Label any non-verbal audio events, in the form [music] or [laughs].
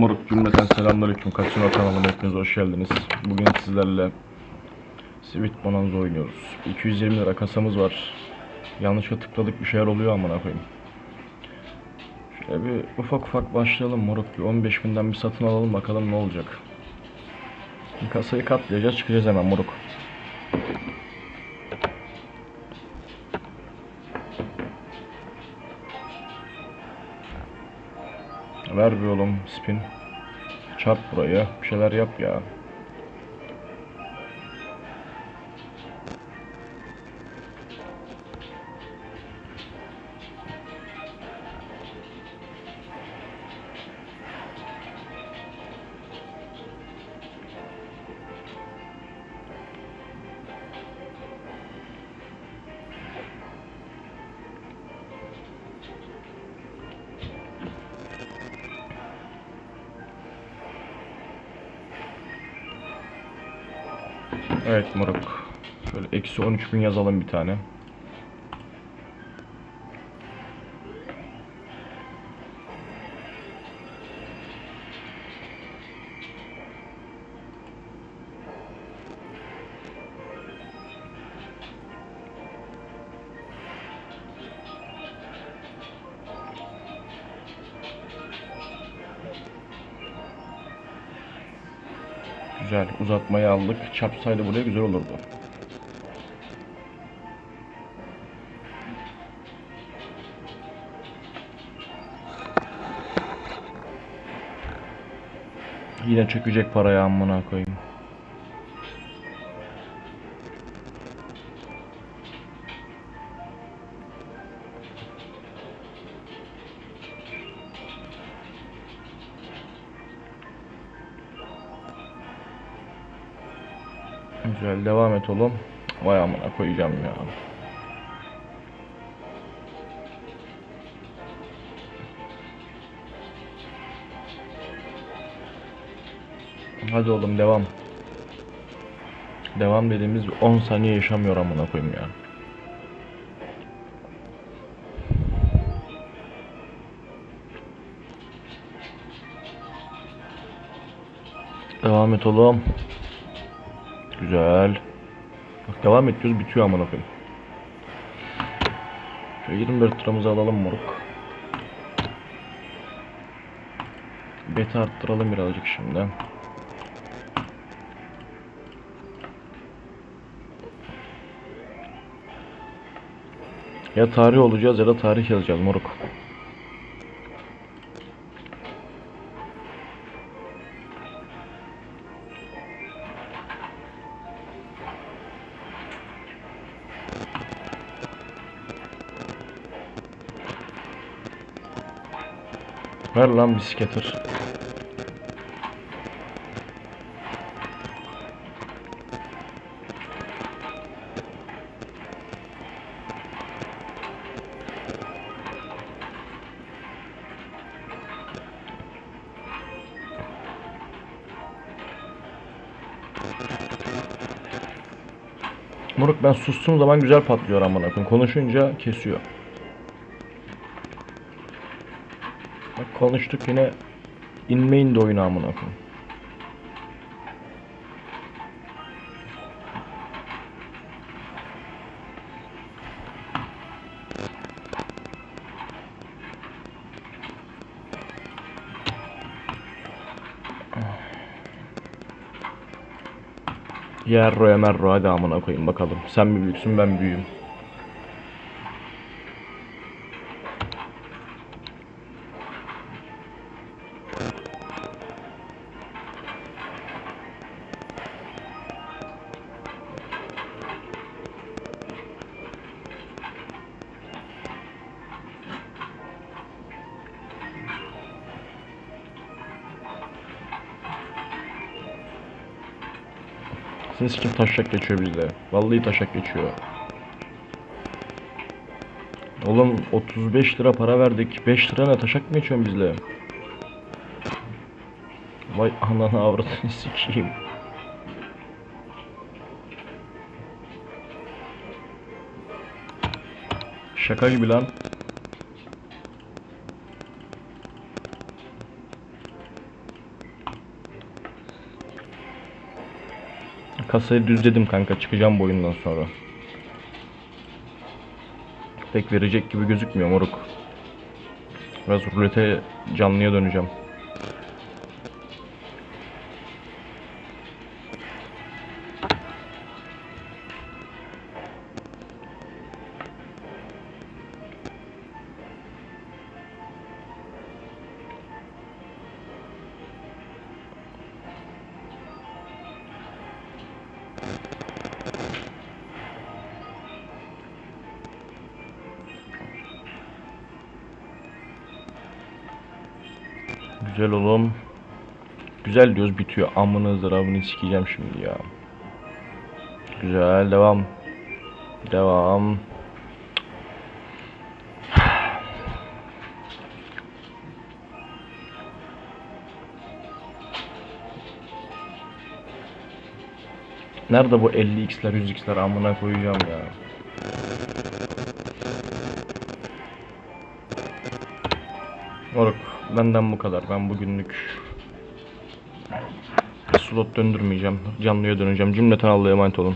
Moruk cümleten selamünaleyküm. Kasino kanalıma hepiniz hoş geldiniz. Bugün sizlerle Sweet Bonanza oynuyoruz. 220 lira kasamız var. Yanlışlıkla tıkladık bir şeyler oluyor amına koyayım. Şöyle bir ufak ufak başlayalım moruk. Bir 15 binden bir satın alalım bakalım ne olacak. Kasayı katlayacağız çıkacağız hemen moruk. Ver bir oğlum spin. Çarp burayı. Bir şeyler yap ya. Evet moruk. Şöyle eksi 13 bin yazalım bir tane. Güzel. Uzatmayı aldık. Çarpsaydı buraya güzel olurdu. Yine çökecek parayı amına koyayım. Güzel devam et oğlum. Vay amına koyacağım ya. Hadi oğlum devam. Devam dediğimiz 10 saniye yaşamıyor amına koyayım ya. Devam et oğlum. Güzel. Bak devam ediyoruz bitiyor amına koyayım. Şöyle 24 liramızı alalım moruk. Beta arttıralım birazcık şimdi. Ya tarih olacağız ya da tarih yazacağız moruk. Ver lan bisikletır. Moruk ben sustuğum zaman güzel patlıyor amına koyayım. Konuşunca kesiyor. Konuştuk yine inmeyin de oyunu amına koyayım. Yerro emerro hadi amına koyayım bakalım. Sen mi büyüksün ben büyüğüm. Siz kim taşak geçiyor bizde. Vallahi taşak geçiyor. Oğlum 35 lira para verdik. 5 lira ne taşak mı geçiyorsun bizle? Vay ananı avradını [laughs] sikeyim. Şaka gibi lan. Kasayı düzledim kanka çıkacağım bu oyundan sonra. Pek verecek gibi gözükmüyor moruk. Biraz rulete canlıya döneceğim. Güzel oğlum. Güzel diyoruz bitiyor. Amına zarabını sikeceğim şimdi ya. Güzel devam. Devam. Nerede bu 50x'ler 100x'ler amına koyacağım ya. Moruk benden bu kadar. Ben bugünlük slot döndürmeyeceğim. Canlıya döneceğim. Cümleten Allah'a emanet olun.